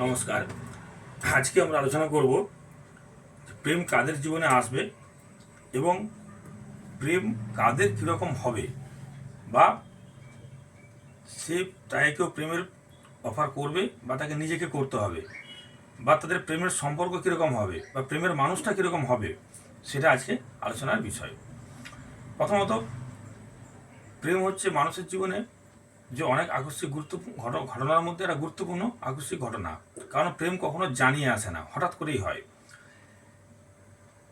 নমস্কার। আজকে আমরা আলোচনা করব প্রেম কাদের জীবনে আসবে এবং প্রেম কাদের কীরকম হবে বা সে তাকেও প্রেমের অফার করবে বা তাকে নিজেকে করতে হবে বা তাদের প্রেমের সম্পর্ক কীরকম হবে বা প্রেমের মানুষটা কীরকম হবে সেটা আজকে আলোচনার বিষয়। প্রথমত, প্রেম হচ্ছে মানুষের জীবনে যে অনেক আকস্মিক গুরুত্বপূর্ণ ঘট- ঘটনার মধ্যে একটা গুরুত্বপূর্ণ আকস্মিক ঘটনা। কারণ প্রেম কখনো জানিয়ে আসে না, হঠাৎ করেই হয়।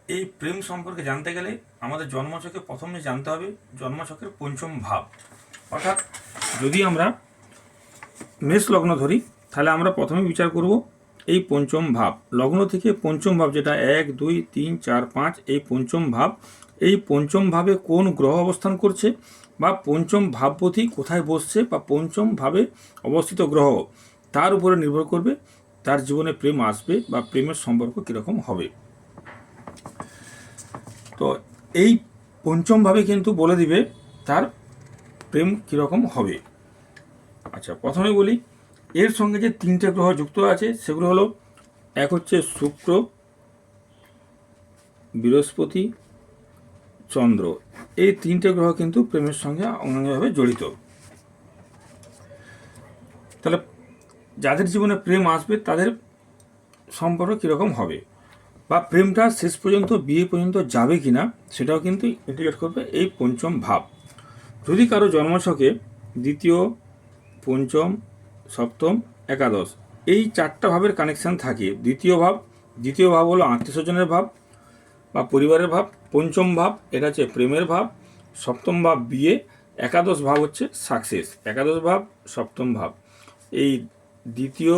এই প্রেম সম্পর্কে জানতে গেলে আমাদের জন্মছকে প্রথমে জানতে হবে জন্মছকের পঞ্চম ভাব। অর্থাৎ যদি আমরা মেষ লগ্ন ধরি, তাহলে আমরা প্রথমে বিচার করব এই পঞ্চম ভাব। লগ্ন থেকে পঞ্চম ভাব যেটা, এক, দুই, তিন, চার, পাঁচ, এই পঞ্চম ভাব। এই পঞ্চম ভাবে কোন গ্রহ অবস্থান করছে? বা পঞ্চম ভাবপতি কোথায় বসছে বা পঞ্চম ভাবে অবস্থিত গ্রহ, তার উপরে নির্ভর করবে তার জীবনে প্রেম আসবে বা প্রেমের সম্পর্ক কীরকম হবে। তো এই পঞ্চম ভাবে কিন্তু বলে দিবে তার প্রেম কীরকম হবে। আচ্ছা প্রথমে বলি, এর সঙ্গে যে তিনটে গ্রহ যুক্ত আছে, সেগুলো হলো, এক হচ্ছে শুক্র, বৃহস্পতি, চন্দ্র। এই তিনটে গ্রহ কিন্তু প্রেমের সঙ্গে অঙ্গাঙ্গিভাবে জড়িত। তাহলে যাদের জীবনে প্রেম আসবে, তাদের সম্পর্ক কীরকম হবে? বা প্রেমটা শেষ পর্যন্ত, বিয়ে পর্যন্ত যাবে কিনা, সেটাও কিন্তু ইন্ডিকেট করবে এই পঞ্চম ভাব। যদি কারও জন্মছকে দ্বিতীয়, পঞ্চম, সপ্তম, একাদশ, এই চারটা ভাবের কানেকশান থাকে। দ্বিতীয় ভাব দ্বিতীয় ভাব হলো আত্মীয় স্বজনের ভাব বা পরিবারের ভাব, পঞ্চম ভাব, এটা হচ্ছে প্রেমের ভাব, সপ্তম ভাব বিয়ে, একাদশ ভাব হচ্ছে সাকসেস একাদশ ভাব, সপ্তম ভাব। এই দ্বিতীয়,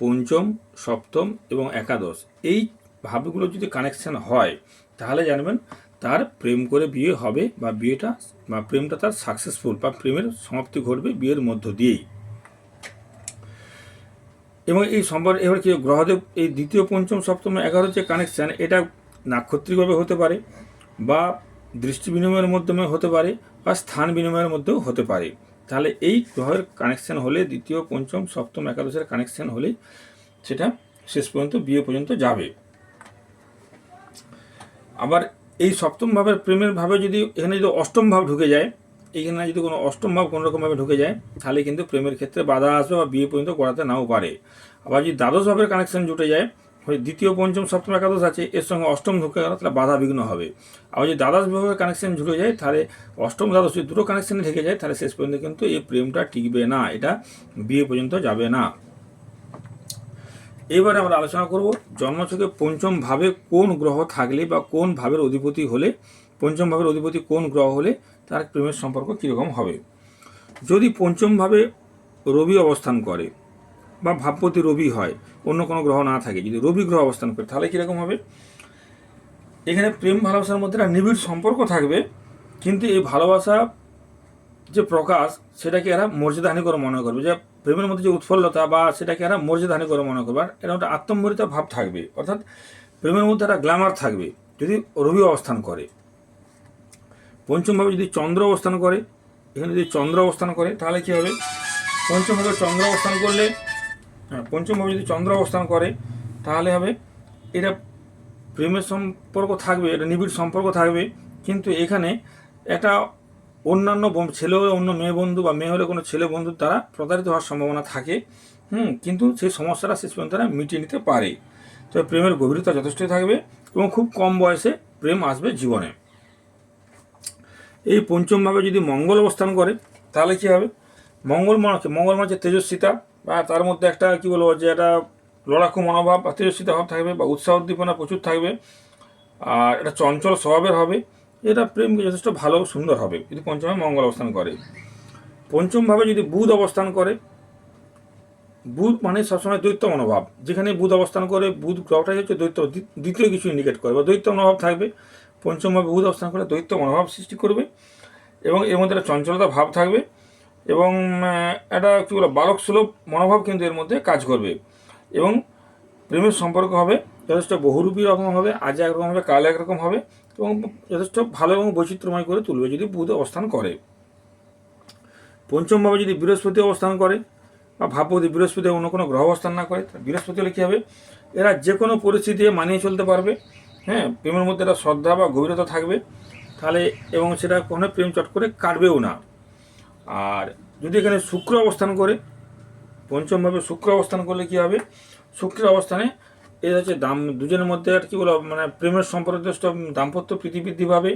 পঞ্চম, সপ্তম এবং একাদশ, এই ভাবগুলো যদি কানেকশান হয়, তাহলে জানবেন তার প্রেম করে বিয়ে হবে বা বিয়েটা, বা প্রেমটা তার সাকসেসফুল বা প্রেমের সমাপ্তি ঘটবে বিয়ের মধ্য দিয়েই। এবং এই সম্পর্ক, এবার কি, গ্রহদেব, এই দ্বিতীয়, পঞ্চম, সপ্তম এগারো যে কানেকশান এটা নাক্ষত্রিকভাবে হতে পারে বা দৃষ্টি বিনিময়ের মাধ্যমে হতে পারে বা স্থান বিনিময়ের মধ্যেও হতে পারে। তাহলে এই গ্রহের কানেকশান হলে, দ্বিতীয়, পঞ্চম, সপ্তম, একাদশের কানেকশান হলে সেটা শেষ পর্যন্ত, বিয়ে পর্যন্ত যাবে। আবার এই সপ্তম ভাবের প্রেমের ভাবে যদি এখানে যদি অষ্টম ভাব ঢুকে যায় এইখানে যদি কোনো অষ্টম ভাব কোনো রকমভাবে ঢুকে যায়, তাহলে কিন্তু প্রেমের ক্ষেত্রে বাধা আসবে বা বিয়ে পর্যন্ত করাতে নাও পারে। আবার যদি দ্বাদশ ভাবের কানেকশন জুটে যায় দ্বিতীয় পঞ্চম, সপ্তম একাদশ আছে, এর সঙ্গে অষ্টম ঢুকে গেল, তাহলে বাধা বিঘ্ন হবে। আবার যদি দ্বাদশ বিভাগের কানেকশন ঢুকে যায়, তাহলে অষ্টম দ্বাদশ যদি দুটো কানেকশনে ঢেকে যায়, তাহলে শেষ পর্যন্ত কিন্তু এই প্রেমটা টিকবে না, এটা বিয়ে পর্যন্ত যাবে না। এবারে আমরা আলোচনা করব জন্মছকে পঞ্চম ভাবে কোন গ্রহ থাকলে বা কোন ভাবের অধিপতি হলে, পঞ্চম ভাবের অধিপতি কোন গ্রহ হলে তার প্রেমের সম্পর্ক কীরকম হবে? যদি পঞ্চমভাবে রবি অবস্থান করে বা ভাবপতি রবি হয় অন্য কোনো গ্রহ না থাকে, যদি রবি গ্রহ অবস্থান করে, তাহলে কীরকম হবে? এখানে প্রেম ভালোবাসার মধ্যে একটা নিবিড় সম্পর্ক থাকবে, কিন্তু এই ভালোবাসা যে প্রকাশ, সেটাকে এরা মর্যাদাহানি করে মনে করবে। যে প্রেমের মধ্যে যে উৎফুল্লতা বা সেটাকে এরা মর্যাদাহানি করে মনে করবে, আর এরা একটা আত্মম্বরিত ভাব থাকবে। অর্থাৎ প্রেমের মধ্যে একটা গ্ল্যামার থাকবে, যদি রবি অবস্থান করে। পঞ্চমভাবে যদি চন্দ্র অবস্থান করে, এখানে যদি চন্দ্র অবস্থান করে, তাহলে কী হবে? পঞ্চমভাবে চন্দ্র অবস্থান করলে হ্যাঁ পঞ্চমভাবে যদি চন্দ্র অবস্থান করে, তাহলে হবে এটা প্রেমের সম্পর্ক থাকবে, এটা নিবিড় সম্পর্ক থাকবে। কিন্তু এখানে একটা অন্যান্য ছেলে হলে অন্য মেয়ে বন্ধু বা মেয়ে হলে কোনো ছেলে বন্ধুর দ্বারা প্রতারিত হওয়ার সম্ভাবনা থাকে। হুম, কিন্তু সেই সমস্যাটা শেষ পর্যন্ত তারা মিটিয়ে নিতে পারে। তবে প্রেমের গভীরতা যথেষ্টই থাকবে এবং খুব কম বয়সে প্রেম আসবে জীবনে। এই পঞ্চমভাবে যদি মঙ্গল অবস্থান করে, তাহলে কী হবে? মঙ্গল? মঙ্গল মানে হচ্ছে তেজস্বিতা বা তার মধ্যে একটা, কী বলব, যে একটা লড়াকু মনোভাব বা তেজস্বিতা ভাব থাকবে বা উৎসাহ উদ্দীপনা প্রচুর থাকবে। আর এটা চঞ্চল স্বভাবের হবে। এটা প্রেমকে যথেষ্ট ভালো, সুন্দর হবে। যদি পঞ্চমে মঙ্গল অবস্থান করে। পঞ্চমভাবে যদি বুধ অবস্থান করে, বুধ মানে সবসময় দৈত্য মনোভাব। যেখানে বুধ অবস্থান করে, বুধ গ্রহটাই হচ্ছে দৈত্য। দ্বিতীয় কিছু ইন্ডিকেট করে বা দৈত্য মনোভাব থাকবে। পঞ্চমভাবে বুধ অবস্থান করে দৈত্য মনোভাব সৃষ্টি করবে এবং এর মধ্যে একটা চঞ্চলতা ভাব থাকবে। এবং একটা কী বলো, বালক সুলভ মনোভাব কিন্তু এর মধ্যে কাজ করবে। এবং প্রেমের সম্পর্ক হবে, যথেষ্ট বহুরূপী রকম হবে, আজ একরকম হবে, কাল একরকম হবে, এবং যথেষ্ট ভালো এবং বৈচিত্র্যময় করে তুলবে যদি বুধ অবস্থান করে। পঞ্চমভাবে যদি বৃহস্পতি অবস্থান করে, বা ভাবপতি বৃহস্পতি অন্য কোনো গ্রহ অবস্থান না করে বৃহস্পতি হলে কী হবে? এরা যে কোনো পরিস্থিতি মানিয়ে চলতে পারবে হ্যাঁ? প্রেমের মধ্যে একটা শ্রদ্ধা বা গভীরতা থাকবে, তাহলে, এবং সেটা কোনো প্রেম চট করে কাটবেও না। আর যদি এখানে শুক্র অবস্থান করে, পঞ্চমভাবে শুক্র অবস্থান করলে কি হবে? শুক্রের অবস্থানে এ হচ্ছে দাম, দুজনের মধ্যে আর কি বলো মানে প্রেমের সম্পর্ক যথেষ্ট দাম্পত্য প্রীতি বৃদ্ধি পাবে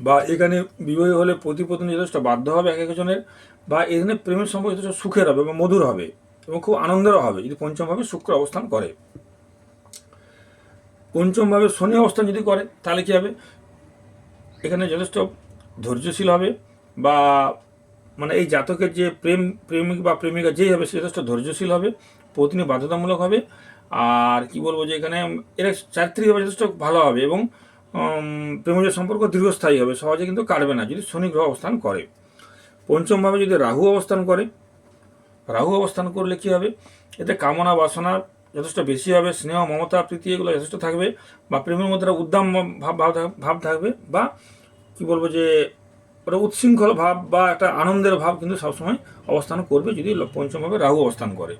বা এখানে বিবাহ হলে প্রতিপত্নী যথেষ্ট বাধ্য হবে এক একজনের বা এখানে প্রেমের সম্পর্ক যথেষ্ট সুখের হবে বা মধুর হবে এবং খুব আনন্দেরও হবে যদি পঞ্চমভাবে শুক্র অবস্থান করে। পঞ্চমভাবে শনি অবস্থান যদি করে, তাহলে কী হবে? এখানে যথেষ্ট ধৈর্যশীল হবে বা মানে এই জাতকের যে প্রেম, প্রেমিক বা প্রেমিকা যেই হবে সে যথেষ্ট ধৈর্যশীল হবে পত্নী বাধ্যতামূলক হবে। আর কি বলব যে এখানে এরা চারিত্রিকভাবে যথেষ্ট ভালো হবে এবং প্রেমজ সম্পর্ক দীর্ঘস্থায়ী হবে। সহজে কিন্তু কাটবে না। যদি শনি গ্রহ অবস্থান করে। পঞ্চমভাবে যদি রাহু অবস্থান করে, রাহু অবস্থান করলে কি হবে? এতে কামনা, বাসনা যথেষ্ট বেশি হবে। স্নেহ, মমতা, প্রীতি এগুলো যথেষ্ট থাকবে বা প্রেমের মধ্যে উদ্দাম ভাব ভাব থাকবে বা কি বলব যে ওটা উচ্ছৃঙ্খল ভাব বা একটা আনন্দের ভাব কিন্তু সবসময় অবস্থান করবে যদি পঞ্চমভাবে রাহু অবস্থান করে।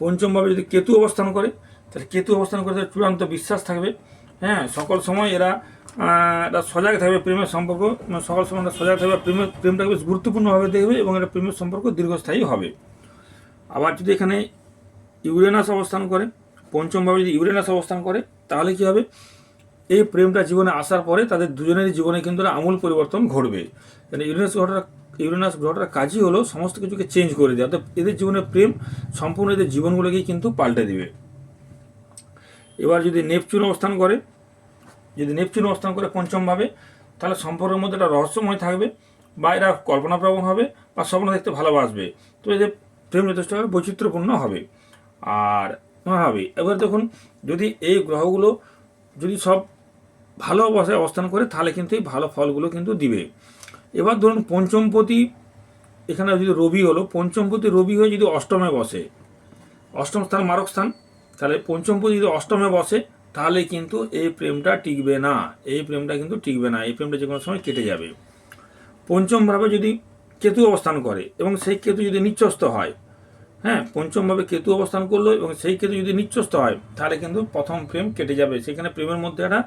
পঞ্চমভাবে যদি কেতু অবস্থান করে, তাহলে কেতু অবস্থান করে তাদের চূড়ান্ত বিশ্বাস থাকবে। হ্যাঁ সকল সময় এরা একটা সজাগ থাকবে প্রেমের সম্পর্ক মানে সকল সময় একটা সজাগ থাকবে প্রেমের প্রেমটাকে বেশ গুরুত্বপূর্ণভাবে দেখবে এবং এটা প্রেমের সম্পর্ক দীর্ঘস্থায়ী হবে। আবার যদি এখানে ইউরেনাস অবস্থান করে, পঞ্চমভাবে যদি ইউরেনাস অবস্থান করে, তাহলে কি হবে? এই প্রেমটা জীবনে আসার পরে তাদের দুজনেরই জীবনে কিন্তু আমূল পরিবর্তন ঘটবে। মানে ইউরেনাস গ্রহটা ইউরেনাস গ্রহটার কাজই হলো সমস্ত কিছুকে চেঞ্জ করে দেওয়া। অর্থাৎ এদের জীবনে প্রেম সম্পূর্ণ এদের জীবনগুলোকেই কিন্তু পাল্টে দিবে। এবার যদি নেপচুন অবস্থান করে, যদি নেপচুন অবস্থান করে পঞ্চমভাবে, তাহলে সম্পর্কের মধ্যে একটা রহস্যময় থাকবে বা এরা কল্পনাপ্রবণ হবে বা স্বপ্ন দেখতে ভালোবাসবে। তো এদের প্রেম যথেষ্টভাবে বৈচিত্র্যপূর্ণ হবে। আর হবে, এবার দেখুন, যদি এই গ্রহগুলো, যদি সব ভালো অবস্থায় অবস্থান করে, তাহলে কিন্তু এই ভালো ফলগুলো কিন্তু দিবে। এবার ধরুন পঞ্চমপতি, এখানে যদি রবি হলো, পঞ্চমপতি রবি হয়ে যদি অষ্টমে বসে, অষ্টম স্থান মারক স্থান, তাহলে পঞ্চমপতি যদি অষ্টমে বসে, তাহলে কিন্তু এই প্রেমটা টিকবে না, এই প্রেমটা কিন্তু টিকবে না, এই প্রেমটা যে কোনো সময় কেটে যাবে। পঞ্চমভাবে যদি কেতু অবস্থান করে, এবং সেই কেতু যদি নিচ্ছস্ত হয় হ্যাঁ পঞ্চমভাবে কেতু অবস্থান করল এবং সেই কেতু যদি নিচ্ছস্ত হয়, তাহলে কিন্তু প্রথম প্রেম কেটে যাবে। সেখানে প্রেমের মধ্যে একটা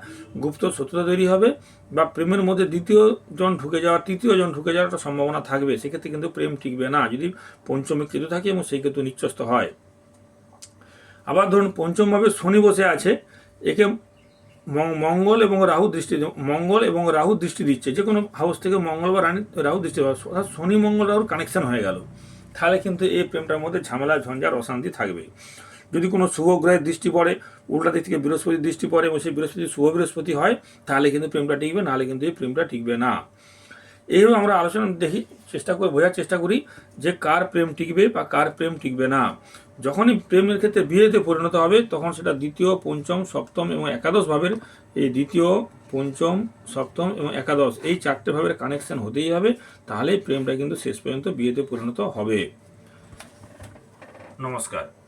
গুপ্ত শত্রুতা তৈরি হবে বা প্রেমের মধ্যে দ্বিতীয় জন ঢুকে যাওয়া তৃতীয় জন ঢুকে যাওয়ার একটা সম্ভাবনা থাকবে। সেক্ষেত্রে কিন্তু প্রেম টিকবে না। যদি পঞ্চমে কেতু থাকে এবং সেই কেতু নিচ্ছস্ত হয়। আবার ধরুন, পঞ্চমভাবে শনি বসে আছে, একে মঙ্গল এবং রাহু দৃষ্টি মঙ্গল এবং রাহু দৃষ্টি দিচ্ছে। যে কোনো হাউস থেকে মঙ্গল বা রানী, রাহু দৃষ্টি অর্থাৎ শনি, মঙ্গল, রাহুর কানেকশন হয়ে গেল। তাহলে কিন্তু এই প্রেমটার মধ্যে ঝামেলা, ঝঞ্ঝার, অশান্তি থাকবে যদি কোনো শুভ গ্রহের দৃষ্টি পড়ে, উল্টা দিক থেকে বৃহস্পতির দৃষ্টি পড়ে এবং সেই বৃহস্পতি শুভ বৃহস্পতি হয়, তাহলে কিন্তু প্রেমটা টিকবে, নাহলে কিন্তু এই প্রেমটা টিকবে না। এইভাবে আমরা আলোচনা দেখি, চেষ্টা করে বোঝার চেষ্টা করি যে কার প্রেম টিকবে বা কার প্রেম টিকবে না। যখনই প্রেমের ক্ষেত্রে বিয়েতে পরিণত হবে, তখন সেটা দ্বিতীয়, পঞ্চম, সপ্তম এবং একাদশ ভাবের, এই দ্বিতীয়, পঞ্চম, সপ্তম এবং একাদশ, এই চারটে ভাবের কানেকশন হতেই হবে, তাহলেই প্রেমটা কিন্তু শেষ পর্যন্ত বিয়েতে পরিণত হবে। নমস্কার।